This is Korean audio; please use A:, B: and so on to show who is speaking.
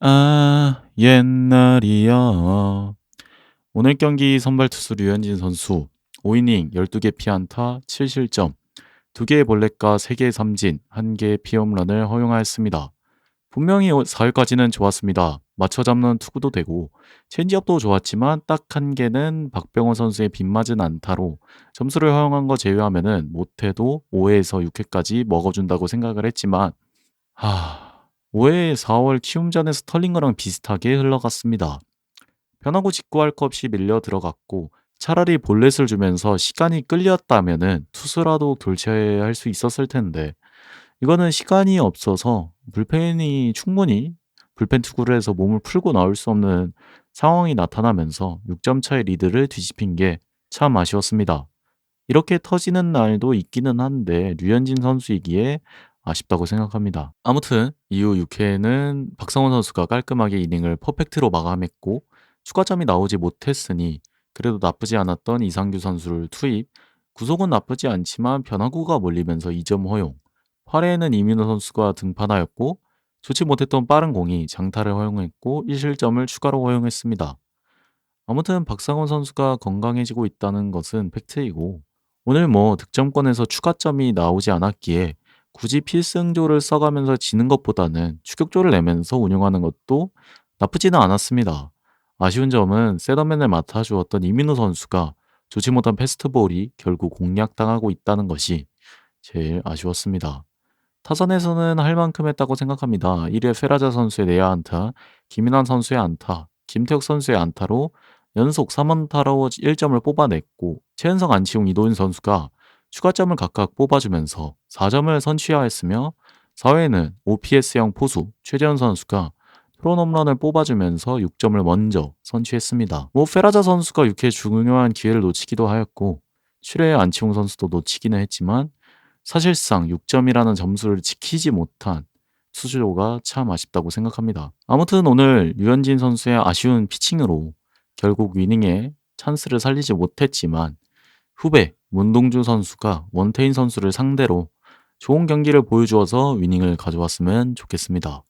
A: 아, 옛날이야. 오늘 경기 선발 투수 류현진 선수 5이닝 12개 피안타 7실점, 2개의 볼넷과 3개의 삼진, 1개의 피홈런을 허용하였습니다. 분명히 4회까지는 좋았습니다. 맞춰 잡는 투구도 되고 체인지업도 좋았지만 딱 한 개는 박병호 선수의 빗맞은 안타로 점수를 허용한 거 제외하면은 못해도 5회에서 6회까지 먹어준다고 생각을 했지만 하, 5회 4월 키움전의 스털링거랑 비슷하게 흘러갔습니다. 변하고 직구할 거 없이 밀려 들어갔고 차라리 볼넷을 주면서 시간이 끌렸다면은 투수라도 교체할 수 있었을 텐데 이거는 시간이 없어서 불펜이 충분히 불펜 투구를 해서 몸을 풀고 나올 수 없는 상황이 나타나면서 6점 차의 리드를 뒤집힌 게 참 아쉬웠습니다. 이렇게 터지는 날도 있기는 한데 류현진 선수이기에 아쉽다고 생각합니다. 아무튼 이후 6회에는 박성원 선수가 깔끔하게 이닝을 퍼펙트로 마감했고 추가점이 나오지 못했으니 그래도 나쁘지 않았던 이상규 선수를 투입, 구속은 나쁘지 않지만 변화구가 몰리면서 2점 허용, 8회에는 이민호 선수가 등판하였고 좋지 못했던 빠른 공이 장타를 허용했고 1실점을 추가로 허용했습니다. 아무튼 박상원 선수가 건강해지고 있다는 것은 팩트이고 오늘 뭐 득점권에서 추가점이 나오지 않았기에 굳이 필승조를 써가면서 지는 것보다는 추격조를 내면서 운영하는 것도 나쁘지는 않았습니다. 아쉬운 점은 세더맨을 맡아주었던 이민호 선수가 좋지 못한 패스트볼이 결국 공략당하고 있다는 것이 제일 아쉬웠습니다. 타선에서는 할 만큼 했다고 생각합니다. 1회 페라자 선수의 내야 안타, 김인환 선수의 안타, 김태혁 선수의 안타로 연속 3안타로 1점을 뽑아냈고 최은성, 안치홍, 이도윤 선수가 추가점을 각각 뽑아주면서 4점을 선취하였으며 4회에는 OPS형 포수 최재현 선수가 프로 홈런을 뽑아주면서 6점을 먼저 선취했습니다. 뭐 페라자 선수가 6회 중요한 기회를 놓치기도 하였고 7회에 안치홍 선수도 놓치기는 했지만 사실상 6점이라는 점수를 지키지 못한 수조가 참 아쉽다고 생각합니다. 아무튼 오늘 유현진 선수의 아쉬운 피칭으로 결국 위닝에 찬스를 살리지 못했지만 후배 문동주 선수가 원태인 선수를 상대로 좋은 경기를 보여주어서 위닝을 가져왔으면 좋겠습니다.